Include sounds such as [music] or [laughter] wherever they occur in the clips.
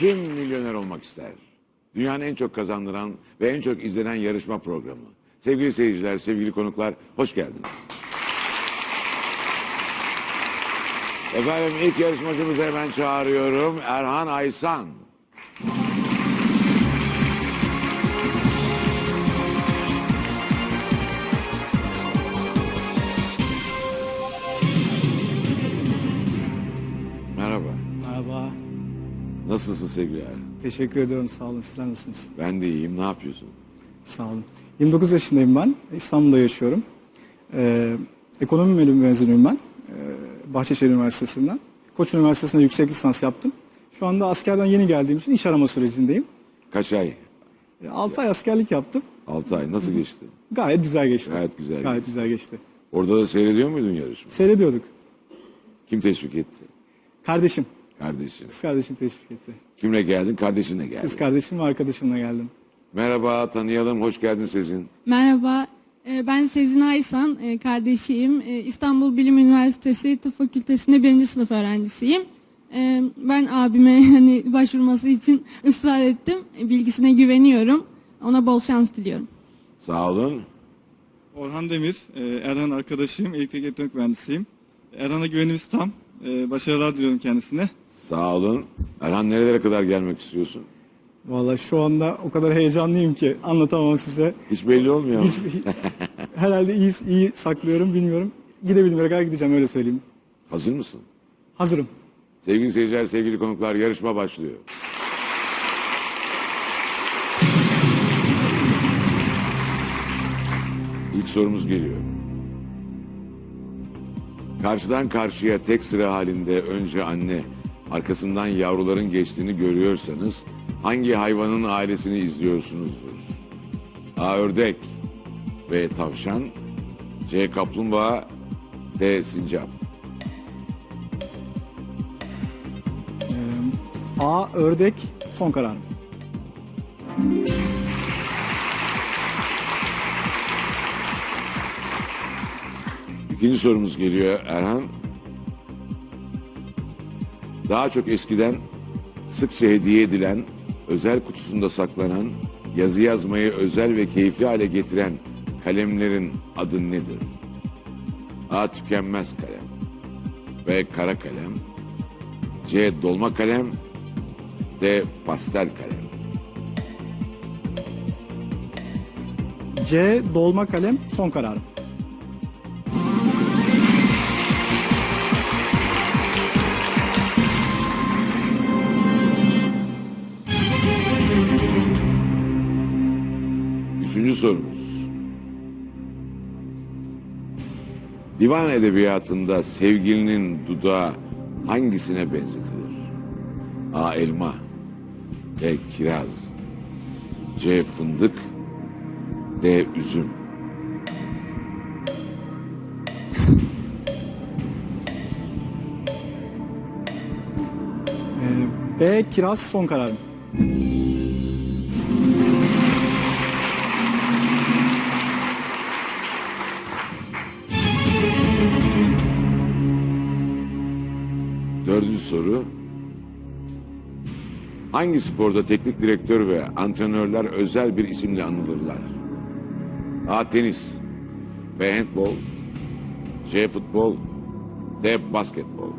Kim milyoner olmak ister? Dünyanın en çok kazandıran ve en çok izlenen yarışma programı. Sevgili seyirciler, sevgili konuklar, hoş geldiniz. Efendim ilk yarışmacımızı hemen çağırıyorum. Erhan Aysan. Merhaba. Merhaba. Nasılsın sevgili Erhan? Teşekkür ediyorum. Sağ olun. Sizler nasılsınız? Ben de iyiyim. Ne yapıyorsun? Sağ olun. 29 yaşındayım ben. İstanbul'da yaşıyorum. Ee, ekonomi bölümü mezunuyum ben. Ee, Bahçeşehir Üniversitesi'nden. Koç Üniversitesi'nde yüksek lisans yaptım. Şu anda askerden yeni geldiğim için iş arama sürecindeyim. Kaç ay? 6 ay askerlik yaptım. 6 ay. Nasıl geçti? Gayet güzel geçti. Gayet güzel Gayet güzel geçti. Orada da seyrediyor muydun yarışma? Seyrediyorduk. Kim teşvik etti? Kardeşim. Kardeşin. Kız kardeşim teşvik etti. Kimle geldin? Kardeşinle geldin. Kız kardeşim ve arkadaşımla geldim. Merhaba, tanıyalım. Hoş geldin Sezin. Merhaba, e, ben Sezin Aysan, e, kardeşiyim. E, İstanbul Bilim Üniversitesi Tıp Fakültesi'nde birinci sınıf öğrencisiyim. E, Ben abime [laughs] hani başvurması için ısrar ettim. E, Bilgisine güveniyorum. Ona bol şans diliyorum. Sağ olun. Orhan Demir, e, Erhan arkadaşıyım, elektrik elektronik mühendisiyim. Erhan'a güvenimiz tam. E, Başarılar diliyorum kendisine. Sağ olun. Erhan nerelere kadar gelmek istiyorsun? Vallahi şu anda o kadar heyecanlıyım ki anlatamam size. Hiç belli olmuyor. Hiç, herhalde iyi, iyi saklıyorum bilmiyorum. Gidebildiğim kadar gideceğim öyle söyleyeyim. Hazır mısın? Hazırım. Sevgili seyirciler, sevgili konuklar yarışma başlıyor. İlk sorumuz geliyor. Karşıdan karşıya tek sıra halinde önce anne, arkasından yavruların geçtiğini görüyorsanız hangi hayvanın ailesini izliyorsunuzdur? A. Ördek B. Tavşan C. Kaplumbağa D. Sincap A. Ördek. Son kararım. İkinci sorumuz geliyor Erhan. Daha çok eskiden sıkça hediye edilen, özel kutusunda saklanan, yazı yazmayı özel ve keyifli hale getiren kalemlerin adı nedir? A. Tükenmez kalem. B. Kara kalem. C. Dolma kalem. D. Pastel kalem. C. Dolma kalem. Son kararım. Sorumuz. Divan edebiyatında sevgilinin dudağı hangisine benzetilir? A. Elma B. Kiraz C. Fındık D. Üzüm Ee, B. Kiraz. Son kararım. Dördüncü soru. Hangi sporda teknik direktör ve antrenörler özel bir isimle anılırlar? A. Tenis B. Handbol C. Futbol D. Basketbol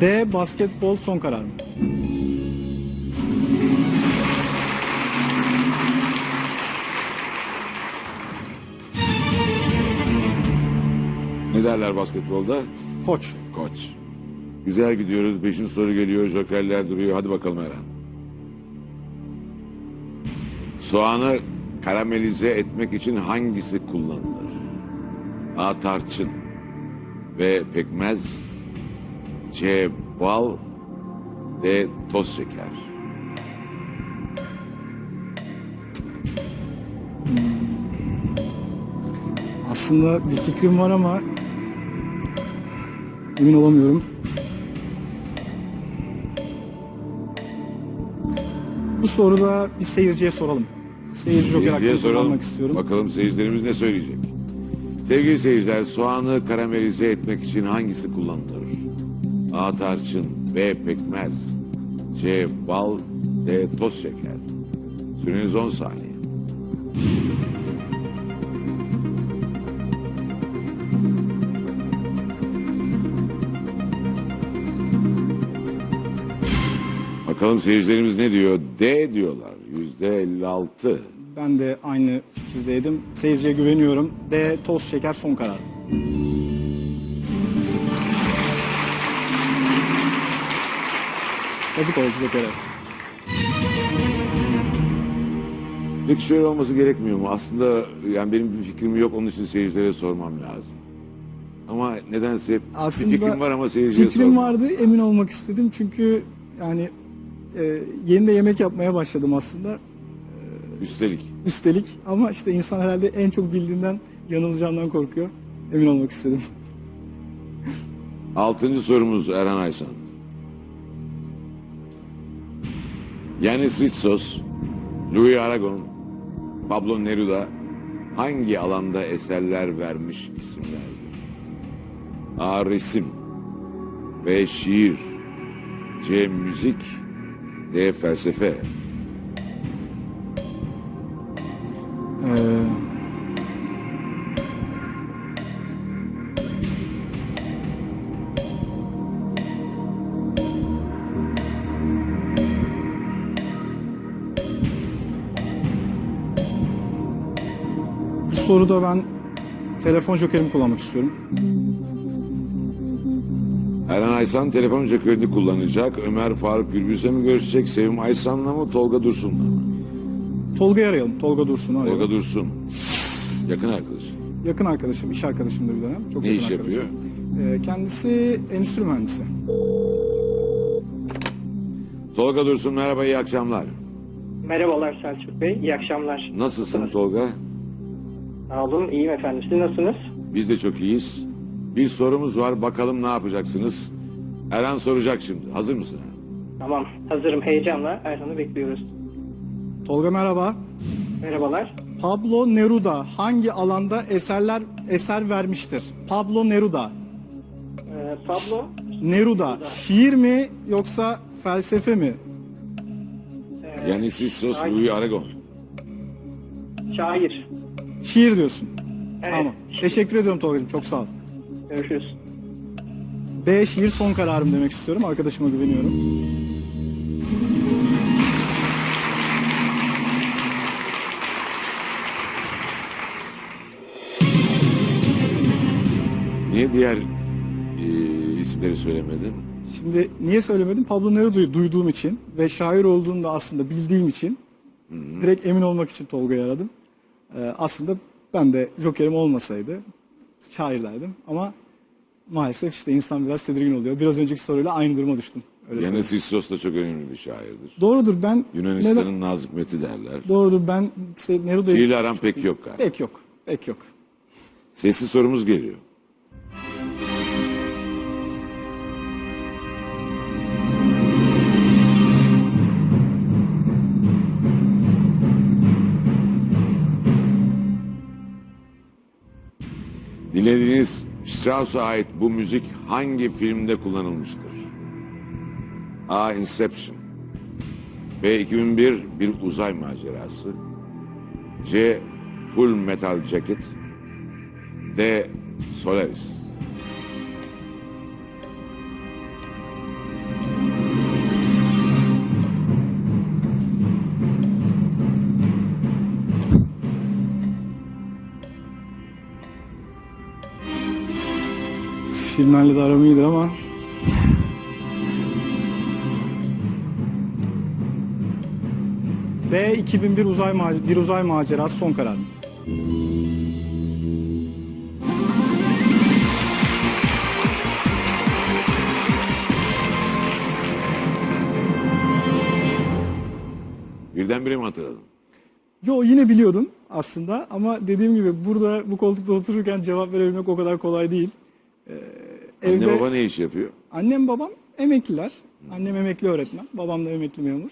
D. Basketbol. Son kararım. Ne derler basketbolda? Koç. Koç. Güzel gidiyoruz. Beşinci soru geliyor. Jokerler duruyor. Hadi bakalım Eren. Soğanı karamelize etmek için hangisi kullanılır? A. Tarçın B. Pekmez C. Bal D. Toz şeker Aslında bir fikrim var ama emin olamıyorum. Bu soruda bir seyirciye soralım. Seyirci joker hakkını soralım. istiyorum. Bakalım seyircilerimiz ne söyleyecek. Sevgili seyirciler, soğanı karamelize etmek için hangisi kullanılır? A. Tarçın, B. Pekmez, C. Bal, D. Toz şeker. Süreniz 10 saniye. Bakalım seyircilerimiz ne diyor? D diyorlar. Yüzde 56. Ben de aynı fikirdeydim. Seyirciye güveniyorum. D toz şeker son karar. Yazık oldu Joker'e. Peki şöyle olması gerekmiyor mu? Aslında yani benim bir fikrim yok onun için seyircilere sormam lazım. Ama nedense hep Aslında bir fikrim var ama seyirciye Fikrim sormam. vardı emin olmak istedim çünkü yani e, yeni de yemek yapmaya başladım aslında. Üstelik. Üstelik ama işte insan herhalde en çok bildiğinden yanılacağından korkuyor. Emin olmak istedim. Altıncı sorumuz Erhan Aysan. Yanis Ritsos, Louis Aragon, Pablo Neruda hangi alanda eserler vermiş isimlerdir? A. Resim B. Şiir C. Müzik D. Felsefe Ee, soruda ben telefon jokerimi kullanmak istiyorum. Erhan Aysan telefon jokerini kullanacak. Ömer Faruk Gürbüz'le mi görüşecek? Sevim Aysan'la mı? Tolga Dursun'la mı? Tolga'yı arayalım. Tolga Dursun'u arayalım. Tolga Dursun. Yakın arkadaş. Yakın arkadaşım, iş arkadaşım da bir dönem. Çok Ne yakın iş arkadaşım. yapıyor? Ee, kendisi endüstri mühendisi. Tolga Dursun merhaba iyi akşamlar. Merhabalar Selçuk Bey, iyi akşamlar. Nasılsın Tolga? Sağ olun, iyiyim efendim. Siz nasılsınız? Biz de çok iyiyiz. Bir sorumuz var bakalım ne yapacaksınız? Erhan soracak şimdi. Hazır mısın? Tamam, hazırım. Heyecanla Erhan'ı bekliyoruz. Tolga merhaba. Merhabalar. Pablo Neruda hangi alanda eserler eser vermiştir? Pablo Neruda. Ee, Pablo, Neruda şiir mi yoksa felsefe mi? Yani siz sos Ay. Louis Aragon. şair. Şiir diyorsun. Evet. Tamam. Teşekkür ediyorum Tolga'cığım. Çok sağ ol. Görüşürüz. B şiir son kararım demek istiyorum. Arkadaşıma güveniyorum. Niye diğer e, isimleri söylemedin? Şimdi niye söylemedim? Pablo Neruda'yı duyduğum için ve şair olduğunu da aslında bildiğim için direkt emin olmak için Tolga'yı aradım. Ee, aslında ben de Joker'im olmasaydı şair derdim ama maalesef işte insan biraz tedirgin oluyor. Biraz önceki soruyla aynı duruma düştüm. Öyle söyleyeyim. Sistos da çok önemli bir şairdir. Doğrudur ben Yunanistan'ın neden- Nazım Hikmet'i derler. doğrudur ben işte Neruda'yı Şiirle aram pek yok galiba. pek yok. Pek yok. Sesli sorumuz geliyor. Dinlediğiniz Strauss'a ait bu müzik hangi filmde kullanılmıştır? A. Inception B. 2001 Bir Uzay Macerası C. Full Metal Jacket D. Solaris Filmlerle de aram iyidir ama B 2001 uzay bir uzay macerası son karar. Birdenbire mi hatırladın? Yo yine biliyordum aslında ama dediğim gibi burada bu koltukta otururken cevap verebilmek o kadar kolay değil. Ee, evde Anne baba ne iş yapıyor? annem babam emekliler. Annem emekli öğretmen, babam da emekli memur.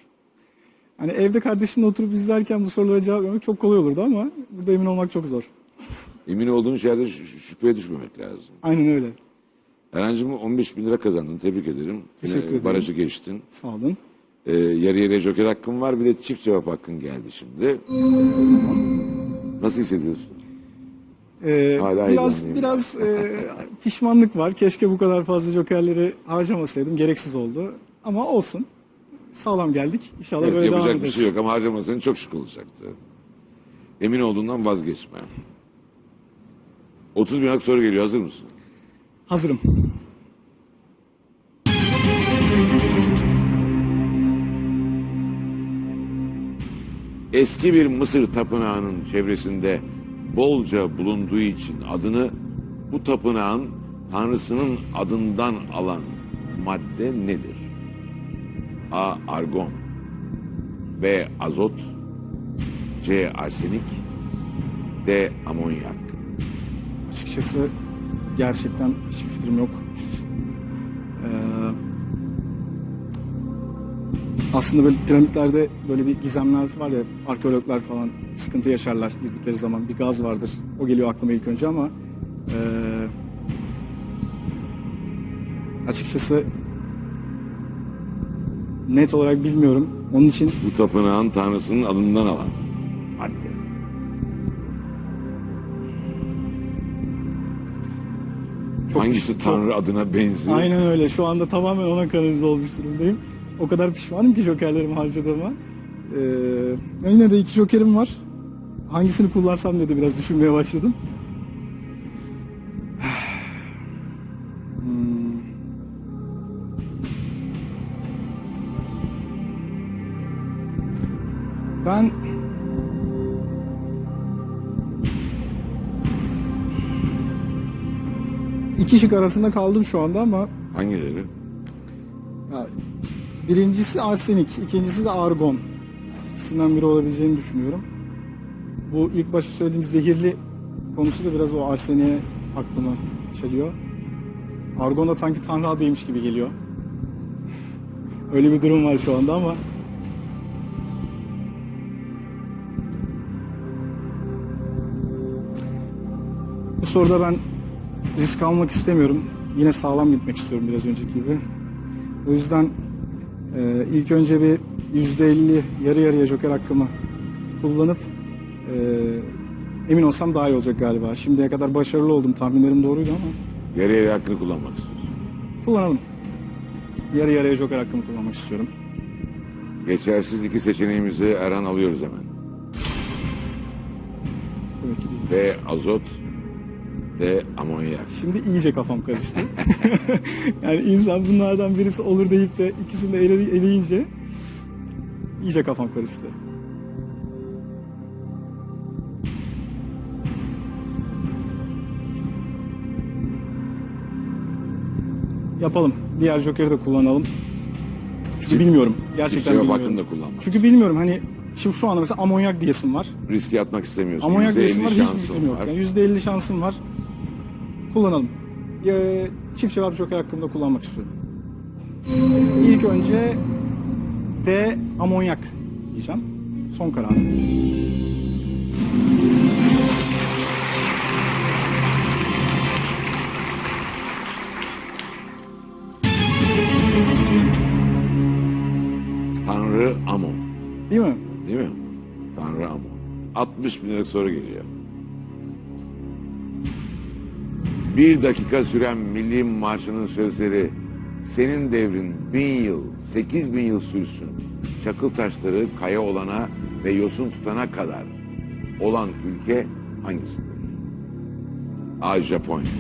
Hani evde kardeşimle oturup izlerken bu sorulara cevap vermek çok kolay olurdu ama burada emin olmak çok zor. [laughs] Emin olduğun şeylerde şü- şü- şüpheye düşmemek lazım. Aynen öyle. Erhan'cığım 15 bin lira kazandın. Tebrik ederim. Teşekkür ederim. Barajı geçtin. Sağ olun. Ee, yarı yarıya joker hakkın var. Bir de çift cevap hakkın geldi şimdi. Nasıl hissediyorsun? Ee, Hala biraz biraz e, pişmanlık var. Keşke bu kadar fazla jokerleri harcamasaydım. Gereksiz oldu. Ama olsun. Sağlam geldik. İnşallah Evet, böyle devam yapacak bir ederiz. şey yok ama harcamasan çok şık olacaktı. Emin olduğundan vazgeçme. 30 bin soru geliyor. Hazır mısın? Hazırım. Eski bir Mısır tapınağının çevresinde bolca bulunduğu için adını bu tapınağın tanrısının adından alan madde nedir? A. Argon B. Azot C. Arsenik D. Amonyak Açıkçası gerçekten hiçbir fikrim yok. Aslında böyle piramitlerde böyle bir gizemler var ya arkeologlar falan sıkıntı yaşarlar girdikleri zaman bir gaz vardır. O geliyor aklıma ilk önce ama ee, açıkçası net olarak bilmiyorum. Onun için Bu tapınağın tanrısının adından alan madde. Çok- Hangisi çok- tanrı adına benziyor? Aynen öyle. Şu anda tamamen ona kanalize olmuş durumdayım. O kadar pişmanım ki jokerlerimi harcadığıma. Ee, yine de iki jokerim var. Hangisini kullansam diye de biraz düşünmeye başladım. [sighs] Hmm. Ben iki şık arasında kaldım şu anda ama Hangileri? Birincisi arsenik, ikincisi de argon. İkisinden biri olabileceğini düşünüyorum. Bu ilk başta söylediğim zehirli konusu da biraz o arseniğe aklımı çeliyor. Argon da sanki tanrı adıymış gibi geliyor. [laughs] Öyle bir durum var şu anda ama bu soruda ben risk almak istemiyorum. Yine sağlam gitmek istiyorum biraz önceki gibi. O yüzden e, ilk önce bir yüzde elli yarı yarıya joker hakkımı kullanıp e, emin olsam daha iyi olacak galiba. Şimdiye kadar başarılı oldum. Tahminlerim doğruydu ama Yarı yarı hakkını kullanmak istiyorsun. kullanalım. Yarı yarıya joker hakkımı kullanmak istiyorum. Geçersiz iki seçeneğimizi Erhan alıyoruz hemen. Değil. B. Azot D. Amonyak. Şimdi iyice kafam karıştı. [laughs] yani insan bunlardan birisi olur deyip de ikisini de ele, eleyince iyice kafam karıştı. Yapalım. Diğer Joker'i de kullanalım. Çünkü bilmiyorum. Gerçekten bilmiyorum. hakkını da kullanmak. Çünkü bilmiyorum hani şimdi şu anda mesela amonyak diyesim var. Riske atmak istemiyorsun. Amonyak diyesim var hiçbir fikrim yok. var. Yani %50 şansım var. Kullanalım. Ee, çift cevap joker hakkımda kullanmak istiyorum. İlk önce D amonyak diyeceğim. Son kararım. Tanrı Amon. Değil mi? Değil mi? Tanrı Amon. 60 bin liralık soru geliyor. Bir dakika süren milli marşının sözleri senin devrin bin yıl, sekiz bin yıl sürsün. Çakıl taşları kaya olana ve yosun tutana kadar olan ülke hangisidir? A. Japonya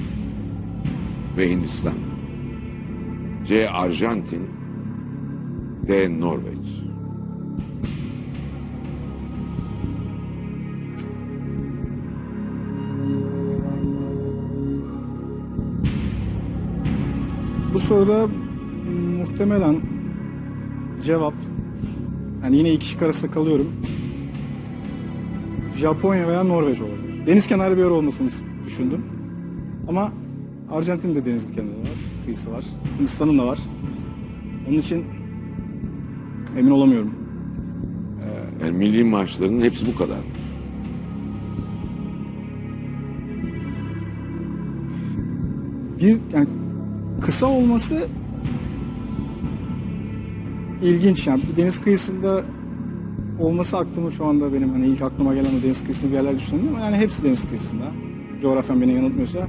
ve Hindistan. C. Arjantin D. Norveç. Bu soruda muhtemelen cevap yani yine iki şık arasında kalıyorum. Japonya veya Norveç olacak. Deniz kenarı bir yer olmasını düşündüm. Ama Arjantin'de deniz kenarı var, kıyısı var. Hindistan'ın da var. Onun için emin olamıyorum. Yani milli maçlarının hepsi bu kadar. bir yani kısa olması ilginç yani deniz kıyısında olması aklıma şu anda benim hani ilk aklıma gelen o deniz kıyısında bir yerler düşünüyorum ama yani hepsi deniz kıyısında. Coğrafyam beni yanıltmıyorsa.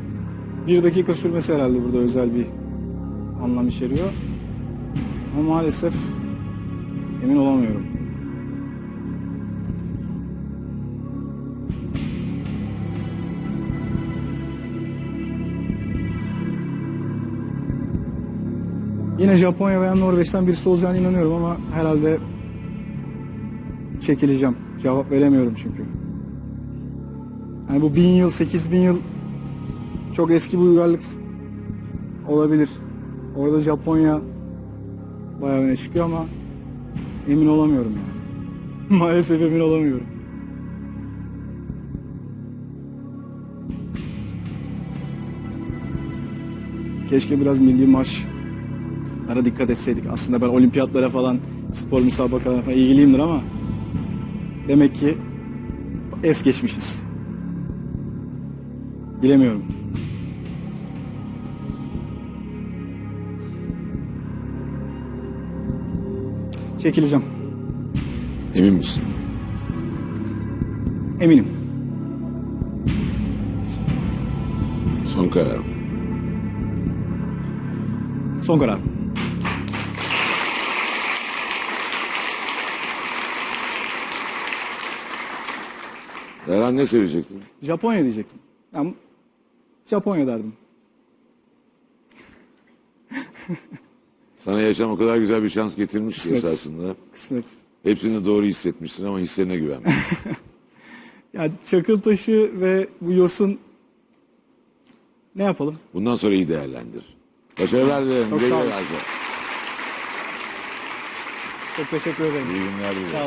Bir dakika sürmesi herhalde burada özel bir anlam içeriyor. Ama maalesef emin olamıyorum. Yine Japonya veya Norveç'ten birisi olacağına inanıyorum ama herhalde çekileceğim. Cevap veremiyorum çünkü. Yani bu bin yıl, sekiz bin yıl çok eski bir uygarlık olabilir. Orada Japonya bayağı öne çıkıyor ama emin olamıyorum yani. [laughs] Maalesef emin olamıyorum. Keşke biraz milli marşlara dikkat etseydik. Aslında ben olimpiyatlara falan, spor müsabakalarına falan ilgiliyimdir ama demek ki es geçmişiz. Bilemiyorum. Çekileceğim. Emin misin? Eminim. Son karar mı? Son karar. Erhan ne söyleyecektin? Japonya diyecektim. Ben Japonya derdim. [laughs] Sana yaşam o kadar güzel bir şans getirmiş ki Kısmet. esasında. Kısmet. Hepsini doğru hissetmişsin ama hislerine güvenme. [laughs] Ya çakıl taşı ve bu yosun ne yapalım? Bundan sonra iyi değerlendir. Başarılar dilerim. Çok sağ güle olun. Çok teşekkür ederim. İyi günler dilerim.